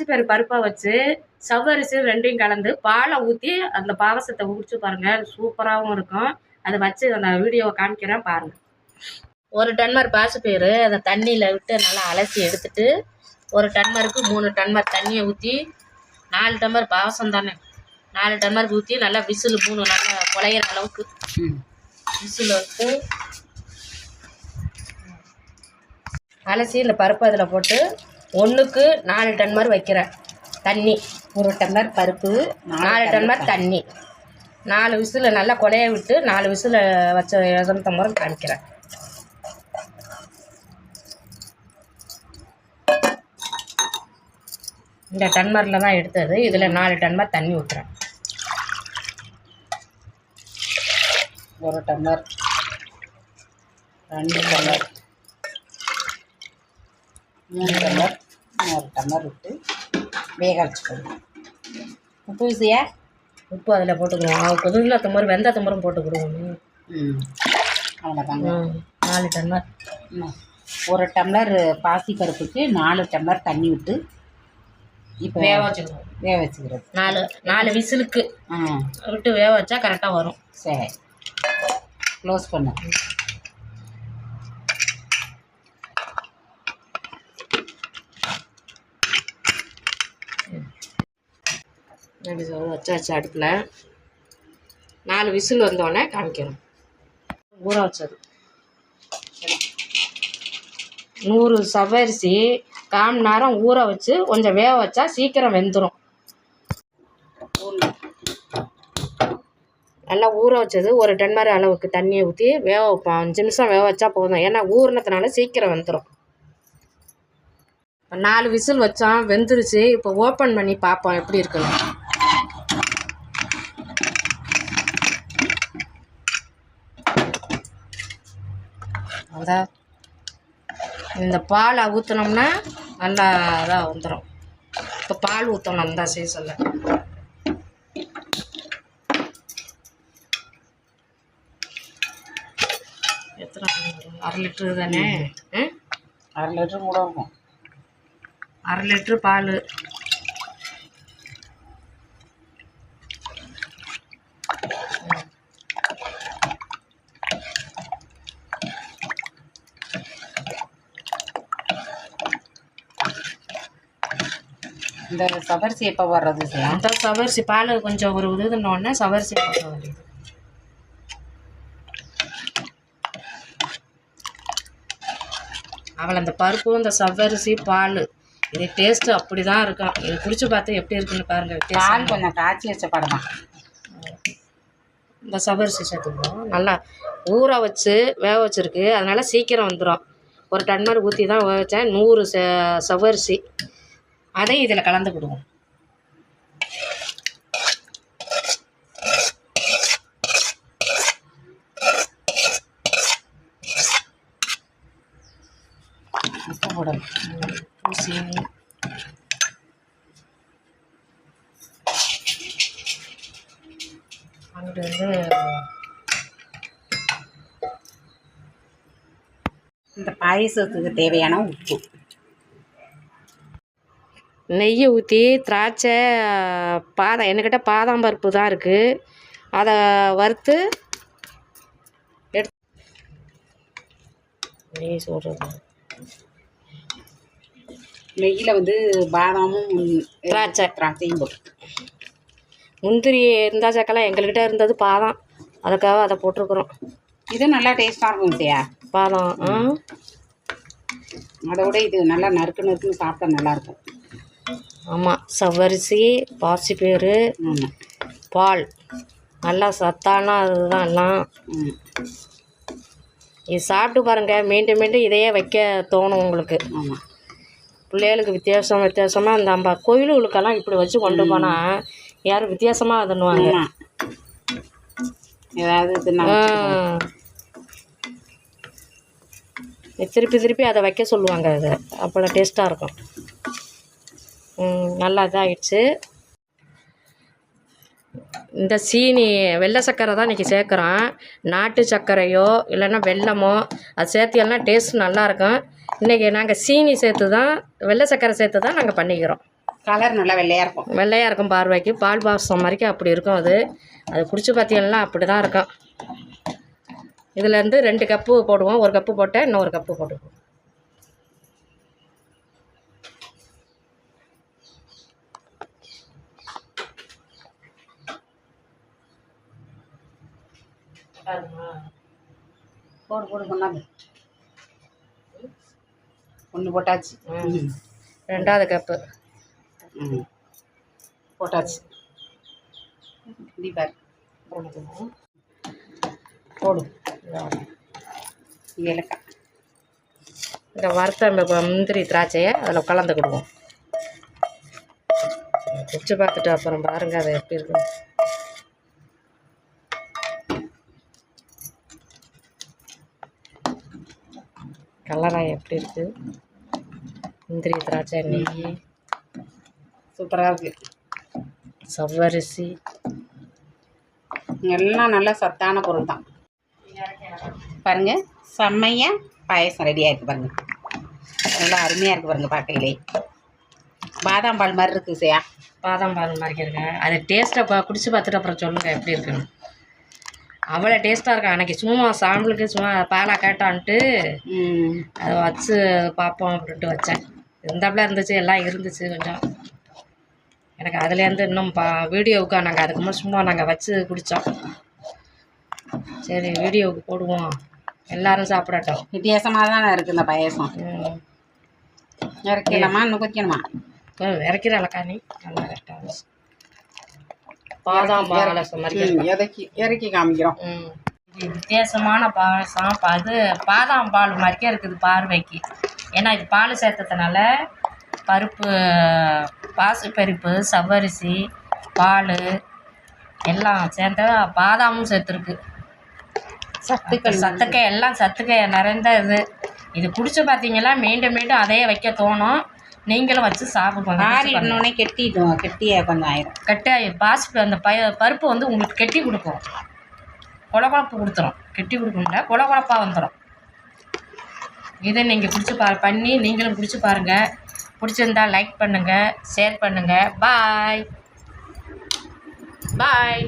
பாசிப்பயிறு பருப்பை வச்சு சவ்வரிசி ரெண்டையும் கலந்து பாலை ஊற்றி அந்த பாவசத்தை குடிச்சு பாருங்கள் சூப்பராகவும் இருக்கும். அதை வச்சு நான் வீடியோவை காமிக்கிறேன் பாருங்கள் ஒரு டன்மர் பாசிப்பயிறு அதை தண்ணியில் விட்டு நல்லா அலசி எடுத்துட்டு ஒரு டன்மருக்கு மூணு டன்மர் தண்ணியை ஊற்றி நாலு டம்ளர் பாவசம் தானே? நாலு டம்ளருக்கு ஊற்றி நல்லா விசில் மூணு நல்லா குழையிற அளவுக்கு விசில் வச்சு அலசி இந்த பருப்பு அதில் போட்டு ஒன்றுக்கு நாலு டன்மர் வைக்கிறேன். தண்ணி. ஒரு டம்ளர் பருப்பு நாலு டன்மர் தண்ணி. நாலு விசில் நல்லா குழைய விட்டு நாலு விசில் வச்ச முறை காமிக்கிறேன். இந்த டன்மரில் தான் எடுத்தது. இதில் நாலு டன்மர் தண்ணி ஊற்றுறேன் ஒரு டம்ளர் ரெண்டு டம்ளர் மூணு டம்ளர் ஒரு டம்ளர் விட்டு வேக வச்சுக்கணும். உப்பு விசியா உப்பு அதில் போட்டுக்குவோம் அவன் புதுல தும்பரும் வெந்த தும்பரும் போட்டுக்கிடுவோம் ம். அவ்வளோதாங்க நாலு ம். ஒரு டம்ளர் பாசி பருப்புக்கு நாலு டம்ளர் தண்ணி விட்டு இப்போ வேக வச்சுக்குவோம் வேக வச்சுக்கிறது. நாலு நாலு விசிலுக்கு ஆ. விட்டு வேக வச்சா கரெக்டாக வரும். சரி. க்ளோஸ் பண்ணு. அப்படி சொல்ல வச்சாச்சு அடுப்பில் நாலு விசில் வந்தோடனே காமிக்கிறோம். ஊற வச்சது. நூறு சவரிசி கால் மணி நேரம் ஊற வச்சு கொஞ்சம் வேக வச்சா சீக்கிரம் வெந்துடும் நல்லா ஊற வச்சது ஒரு டன்மர் அளவுக்கு தண்ணியை ஊற்றி வேக வைப்போம். அஞ்சு நிமிஷம் வேக வச்சா போதும். ஏன்னா ஊறினதுனால சீக்கிரம் வெந்துடும் நாலு விசில் வச்சோம். வெந்துருச்சு. இப்போ ஓப்பன் பண்ணி பார்ப்போம் எப்படி இருக்குன்னு. அதான் இந்த பாலை ஊற்றினோம்னா நல்லா இதாக வந்துடும் இப்போ பால் ஊற்றணும் அந்த சீசனில் எத்தனை? அரை லிட்ரு தானே? ம். அரை லிட்டர் கூட இருக்கும். அரை லிட்ரு பால். இந்த சபரிசி எப்போ வர்றது அந்த சவரிசி பால் கொஞ்சம் ஒரு உதுனோடனே சவரிசி போட வேண்டியது அவளை அந்த பருப்பு இந்த சவரிசி பால். இது டேஸ்ட்டு அப்படி தான் இருக்கும் இது குடிச்சு பார்த்து எப்படி இருக்குன்னு பாருங்க பால் கொஞ்சம் காய்ச்சி வச்ச படம் தான். இந்த சவரிசி சேர்த்துக்குவோம் நல்லா ஊற வச்சு வேக வச்சிருக்கு. அதனால சீக்கிரம் வந்துடும் ஒரு டன்மர் ஊற்றி தான் வேக வச்சேன். நூறு ச சவரிசி அதையும் இதில் கலந்துக்கிடுவோம் உப்பு போடணும் சீனி அங்கிட்டு வந்து இந்த பாயசத்துக்கு தேவையான உப்பு. நெய்யை ஊற்றி திராட்சை பாதாம் என்கிட்ட பாதாம் பருப்பு தான் இருக்குது அதை வறுத்து எடுத்து சொல்கிறது நெய்யில் வந்து பாதாமும் திராட்சை. திராட்சையும் போட்டு முந்திரி இருந்தா சக்கெல்லாம் எங்கள்கிட்ட இருந்தது பாதாம். அதுக்காக அதை போட்டிருக்குறோம். இது நல்லா டேஸ்ட்டாக இருக்கும் இல்லையா பாதாம் ஆ. அதை விட இது நல்லா நறுக்கு நறுக்குன்னு சாப்பிட்டா நல்லாயிருக்கும் ஆமாம் சவ்வரிசி பாசிப்பயிறு ஆமாம் பால். நல்லா சத்தான அதுதான் எல்லாம். இது சாப்பிட்டு பாருங்கள் மீண்டும் மீண்டும் இதையே வைக்க தோணும் உங்களுக்கு. ஆமாம் பிள்ளைகளுக்கு வித்தியாசம் வித்தியாசமாக அந்த நம்ம கோயிலுகளுக்கெல்லாம் இப்படி வச்சு கொண்டு போனால் யாரும் வித்தியாசமாக ஏதாவது. நான் திருப்பி திருப்பி அதை வைக்க சொல்லுவாங்க அதை. அப்போ டேஸ்ட்டாக இருக்கும். நல்லா இதாகிடுச்சு இந்த சீனி வெள்ளை சர்க்கரை தான் இன்றைக்கி சேர்க்குறோம். நாட்டு சர்க்கரையோ இல்லைன்னா வெல்லமோ அது சேர்த்தியல்னா டேஸ்ட் நல்லாயிருக்கும். இன்றைக்கி நாங்கள் சீனி சேர்த்து தான் வெள்ளை சர்க்கரை சேர்த்து தான் நாங்கள் பண்ணிக்கிறோம். கலர் நல்லா வெள்ளையாக இருக்கும். வெள்ளையாக இருக்கும் பார்வைக்கு. பால் பாசம் வரைக்கும் அப்படி இருக்கும் அது. அது குடிச்சு பார்த்தீங்கன்னா அப்படி தான் இருக்கும் இதுலேருந்து ரெண்டு கப்பு போடுவோம். ஒரு கப்பு போட்டால் இன்னொரு கப்பு போட்டுக்குவோம். போடு போடு கொண்டாந்து. ஒன்று போட்டாச்சு. ரெண்டாவது கப்பு ம். போட்டாச்சு. தீபார் போடு. ஏலக்காய். இந்த வறுத்த முந்திரி திராட்சையை அதில் கலந்துக்கிடுவோம் குடிச்சு பார்த்துட்டு அப்புறம் பாருங்க அது எப்படி இருக்கு கலராக எப்படி இருக்கு? முந்திரி திராட்சை நெய். சூப்பராக இருக்குது சவ்வரிசி. எல்லாம் நல்ல சத்தான பொருள் தான். பாருங்க செம்மையாக பாயசம் ரெடியாக இருக்குது பாருங்க. நல்லா அருமையாக இருக்குது பாருங்க பார்க்கையிலே. பாதாம் பால் மாதிரி இருக்குது செய்யா பாதாம் பால் மாதிரி இருக்குங்க அது டேஸ்ட்டை குடிச்சு பார்த்துட்டு அப்புறம் சொல்லுங்கள் எப்படி இருக்குன்னு. அவ்வளோ டேஸ்ட்டாக இருக்கும் அன்றைக்கி சும்மா சாம்பிளுக்கு சும்மா பாலா கேட்டான்ட்டு அதை வச்சு பார்ப்போம் அப்படின்ட்டு வச்சேன். இருந்தாப்புல இருந்துச்சு எல்லாம் இருந்துச்சு கொஞ்சம். எனக்கு அதுலேருந்து இன்னும் பா வீடியோவுக்கு நாங்கள் அதுக்கு முன்னாடி சும்மா நாங்கள் வச்சு குடித்தோம் சரி வீடியோவுக்கு போடுவோம். எல்லாரும் சாப்பிடட்டும். வித்தியாசமாக தானே இருக்குது இந்த பாயசம். ம். இறக்கலாமா இன்னும் கொதிக்கணுமா? இப்போ இறக்கிற இலக்காணி நல்லா பாதாம் பாலசம் மாதிரி இறக்கி இறக்கி காமிக்கிறோம். வித்தியாசமான பாயசம் அது பாதாம் பால் மாதிரிக்கே இருக்குது பார்வைக்கு. ஏன்னா இது பால் சேர்த்ததுனால பருப்பு பாசிப்பருப்பு சவ்வரிசி பால் எல்லாம் சேர்ந்து பாதாமும் சேர்த்துருக்கு. சத்துக்கள் சத்துக்கை எல்லாம் சத்துக்கை நிறைந்த இது. இது குடிச்சு பார்த்தீங்கன்னா மீண்டும் மீண்டும் அதே வைக்க தோணும். நீங்களும் வச்சு சாப்பிடுவாங்க ஆறிடணுன்னே கெட்டிடும் கெட்டியாக கொஞ்சம் ஆயிரும். கெட்டாயி பாசி அந்த பய பருப்பு வந்து உங்களுக்கு கெட்டி கொடுக்கும். கொல குழப்பு கொடுத்துரும். கெட்டி கொடுக்கணும்ல கொல குழப்பாக வந்துடும் இதை நீங்கள் பிடிச்சி பா பண்ணி நீங்களும் பிடிச்சி பாருங்கள் பிடிச்சிருந்தா லைக் பண்ணுங்கள் ஷேர் பண்ணுங்கள் பாய் பாய்